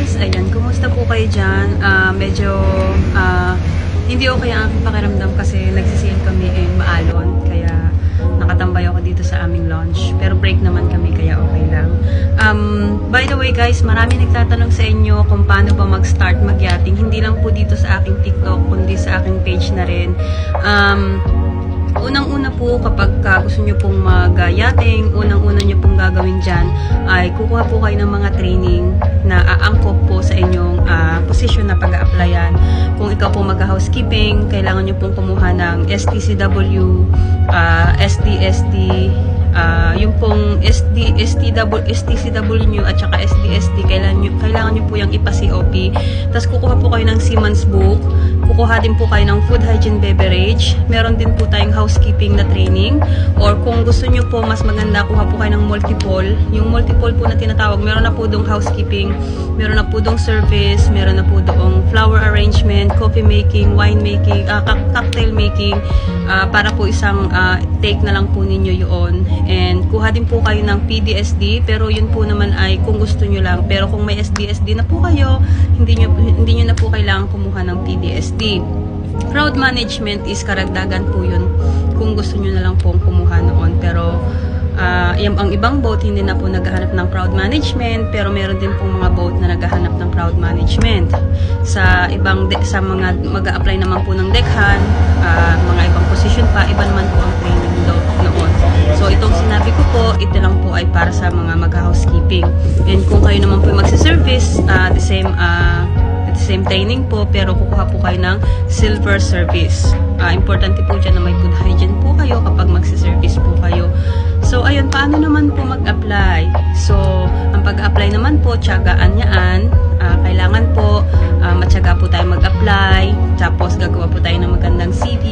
guys! Ayan, kumusta po kayo dyan? Ah, medyo ah, hindi okay ang aking pakiramdam kasi nagsisale kami in Maalon. Kaya nakatambay ako dito sa aming launch. Pero break naman kami kaya okay lang. Um, by the way guys, marami nagtatanong sa inyo kung paano ba mag-start mag-yachting. Hindi lang po dito sa aking TikTok, kundi sa aking page na rin. Um, Unang-una po kapag ka gusto nyo pong mag-yachting, unang-una nyo pong gagawin dyan ay kukuha po kayo ng mga training na aangkop po sa inyong ah, position na pag-applyan. Kung ikaw po mag-housekeeping, kailangan nyo pong kumuha ng STCW, ah, SDSD, ah, yung pong SD, STW, STCW nyo at saka SDSD, kailangan nyo, kailangan nyo po yung ipa-COP. Tapos kukuha po kayo ng Siemens book, kukuha din po kayo ng food hygiene beverage, meron din po tayong housekeeping na training, or kung gusto nyo po mas maganda, kuha po kayo ng multiple. Yung multiple po na tinatawag, meron na po dong housekeeping, meron na po dong service, meron na po dong flower arrangement, coffee making, wine making, cock- cocktail making, ah, para po isang ah, take na lang po ninyo yun. And kuha din po kayo ng PDSD, pero yun po naman ay kung gusto nyo lang. Pero kung may SDSD na po kayo, hindi nyo, hindi nyo na po kailangan kumuha ng PDSD. Crowd management is karagdagan po yun kung gusto nyo na lang pong kumuha noon. Pero yung, ang ibang boat hindi na po naghahanap ng crowd management pero meron din pong mga boat na naghahanap ng crowd management. Sa ibang sa mga mag-a-apply naman po ng dekhan, ah, mga ibang position pa, iba naman po ang training do- noon. So itong sinabi ko po, ito lang po ay para sa mga mag-housekeeping. And kung kayo naman po magsi-service, ah, the same the same training po pero kukuha po kayo ng silver service. Ah, importante po dyan na may good hygiene po kayo kapag magsi-service po kayo. So, ayun, paano naman po mag-apply? So, ang pag-apply naman po, tiyagaan yaan. Ah, kailangan po, ah, matyaga po tayo mag-apply. Tapos, gagawa po tayo ng magandang CV.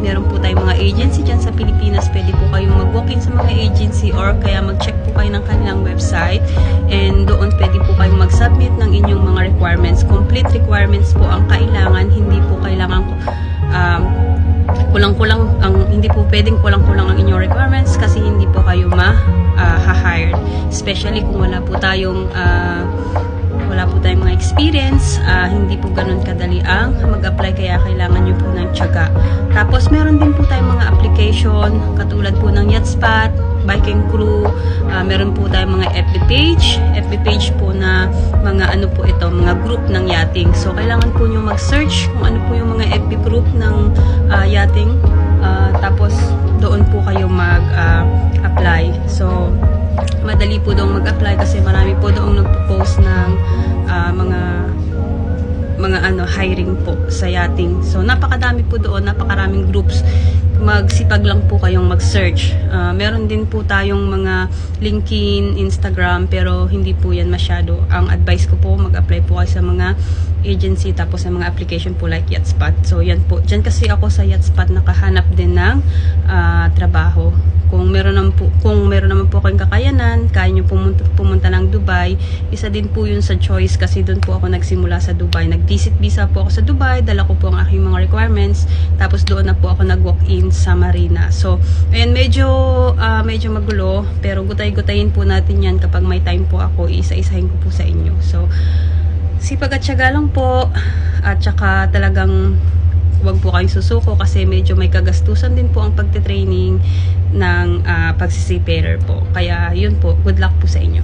Meron po tayong mga agency dyan sa Pilipinas. Pwede po kayong mag-walk-in sa mga agency or kaya mag-check po kayo ng kanilang website. And doon pwede requirements. Complete requirements po ang kailangan. Hindi po kailangan um, kulang-kulang ang hindi po pwedeng kulang-kulang ang inyong requirements kasi hindi po kayo ma-hired. Especially kung wala po tayong ah, wala po tayong mga experience, ah, hindi po ganun kadali ang mag-apply kaya kailangan nyo po ng tiyaga. Tapos meron din po tayong mga application katulad po ng Yatspot, Biking Crew, ah, meron po tayong mga FB page, FB page po mga ano po ito, mga group ng yachting. So kailangan po nyo mag-search kung ano po yung mga FB group ng ah, yachting. Ah, tapos doon po kayo mag-apply. so madali po doon mag-apply kasi marami po doon nagpo-post ng ah, mga mga ano hiring po sa yachting. So napakadami po doon, napakaraming groups. Magsipag lang po kayong mag-search. Ah, meron din po tayong mga LinkedIn, Instagram, pero hindi po yan masyado. Ang advice ko po, mag-apply po kayo sa mga agency tapos sa mga application po like Yatspot. So yan po. Diyan kasi ako sa Yatspot nakahanap din ng ah, trabaho. Kung meron naman po, kung meron naman po kayong kakayanan, kaya niyo pumunta, pumunta ng Dubai, isa din po yun sa choice kasi doon po ako nagsimula sa Dubai. Nag-visit visa po ako sa Dubai, dala ko po ang aking mga requirements, tapos doon na po ako nag-walk-in sa Marina. So, ayan, medyo, ah, medyo magulo, pero gutay-gutayin po natin yan kapag may time po ako, isa-isahin ko po sa inyo. So, sipag at syaga lang po, at saka talagang huwag po kayong susuko kasi medyo may kagastusan din po ang pagte-training ng uh, pagsisiparer po. Kaya yun po, good luck po sa inyo.